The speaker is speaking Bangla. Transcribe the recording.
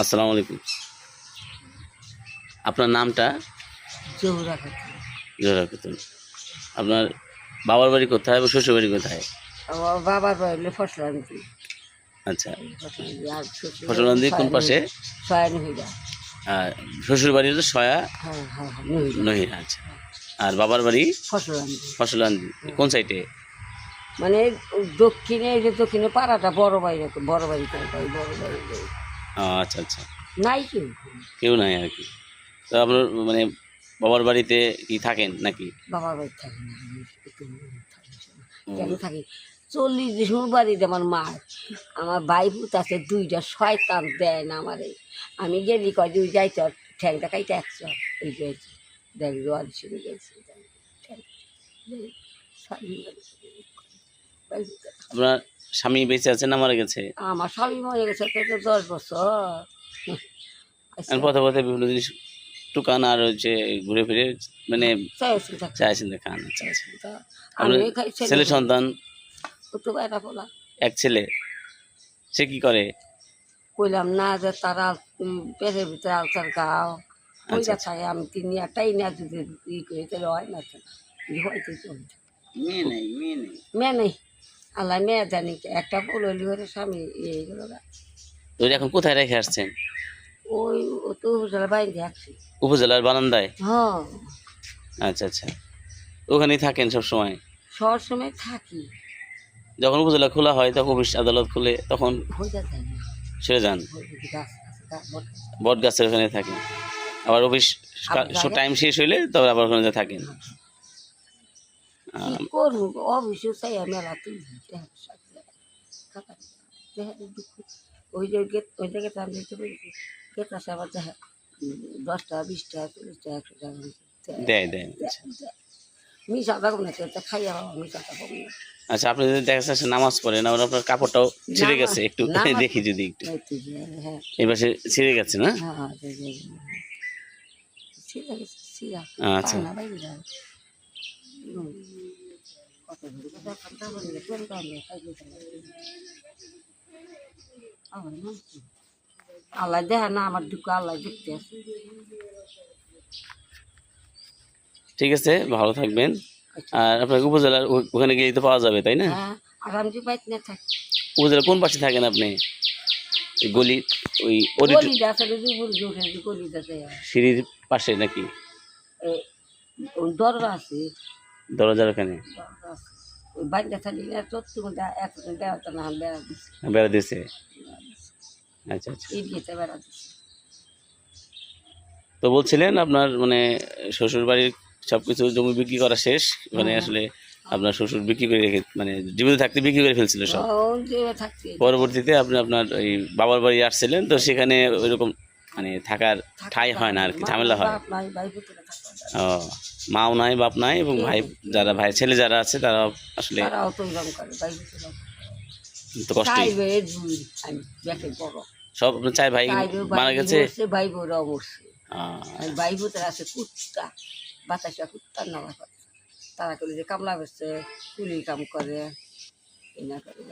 আসসালামু আলাইকুম। আপনার নামটা? জোহরা খাতুন। আপনার বাবার বাড়ি কোথায় এবং শ্বশুর বাড়ি কোথায়? আমার বাবার বাড়ি আচ্ছা। ফসলান্দি কোন পাশে? আর শ্বশুর বাড়ি হলো সয়া? হ্যাঁ হ্যাঁ হ্যাঁ নহিরা আচ্ছা। আর বাবার বাড়ি? ফসলান্দি। কোন সাইডে? মানে দক্ষিণে যে দক্ষিণে পাড়াটা বাড়ি বড় বাড়ি বড় বাড়ি বাড়ি। আচ্ছা আচ্ছা। নাই কেউ। কেউ নাই আর কি। তো আপনার মানে বাবার বাড়িতে কি থাকেন নাকি? বাবার বাড়ি থাকে না আমি থাকি না। কেন থাকি? চল্লিশ দিন বাড়িতে আমার মা আমার ভাই ভূত আছে দুইটা শয়তান দেয় না আমারে। আমি গেলি কয় দুই যাই চল ঠ্যাংটা খাইতে একশো এই গেছি দেখ জল শুরু গেছি ঠ্যাং। আপনার স্বামী বেঁচে আছে না মারা গেছে? আমার স্বামী মরে গেছে তো দশ বছর। পথে পথে বিভিন্ন জিনিস টুকান আর হচ্ছে ঘুরে ফিরে মানে। চাইছেন খান তা আপনার আমি খাই ছেলে। সন্তান। এক ছেলে। সে কি করে? কইলাম না যে তারা পেটের ভিতরে আলসার গাও ওইটা খাই আমি তিন একটাই না যদি ই করে তাহলে হয় না মেয়ে নেই মেয়ে নেই। মেয়ে নেই। আল্লাহ মেয়ে জানি একটা বললি ওরে স্বামী এই গেল এখন কোথায় রেখে আসছেন? ওই তো হুজরা বাইরে দেখছি উপজেলার বারান্দায়? হ্যাঁ। আচ্ছা আচ্ছা। ওখানেই থাকেন সব সময় সব সময় থাকি। যখন উপজেলা খোলা হয় তখন অফিস আদালত খুলে তখন হয়ে সেরে যান? হয়ে বট গাছের ওখানে থাকেন? আবার অফিস টাইম শেষ হইলে তবে আবার ওখানে থাকেন? কি করব অবশ্য চাই মেলা তুই ওই যে গেট ওই জায়গাতে আমি যেতে পেরেছি আছে আবার দেখা দশটা বিশটা চল্লিশটা একশো টাকা দেয় দেয়। মিশা থাকব না সেটা খাইয়া মিশা থাকব না আচ্ছা আপনি যদি দেখা যাচ্ছে নামাজ পড়েন আবার আপনার কাপড়টাও ছিঁড়ে গেছে একটু দেখি যদি একটু। তো হ্যাঁ। পাশে ছিঁড়ে গেছে না? হ্যাঁ হ্যাঁ আচ্ছা। আল্লাহ দেখে না আমার দুঃখ আল্লাহ দেখতে আছে ঠিক আছে ভালো থাকবেন। আর আপনার উপজেলার ওখানে গিয়ে তো পাওয়া যাবে তাই না? হ্যাঁ উপজেলা কোন পাশে থাকেন আপনি? গলি ওই সিঁড়ির পাশে নাকি? আছে। দরজার ওখানে বেড়া দিয়েছে আচ্ছা আচ্ছা তো বলছিলেন আপনার মানে শ্বশুর বাড়ির সবকিছু জমি বিক্রি করা শেষ মানে হ্যাঁ। আসলে আপনার শ্বশুর বিক্রি করে রেখে মানে জীবিত থাকতে বিক্রি করে ফেলছিল সব পরবর্তীতে আপনি আপনার ওই বাবার বাড়ি আসছিলেন তো সেখানে ওইরকম মানে থাকার ঠাই হয় না আর কি ঝামেলা হয় ও মাও নাই বাপ নাই এবং ভাই যারা ভাই ছেলে যারা আছে তারা আসলে তো সব চাই ভাই মারা গেছে? ভাই ভাই পুত্র আছে কুত্তা বাতাসা কুত্তা নামা করে তারা করে যে কামলা বেসছে কুলি কাম করে এই না করে।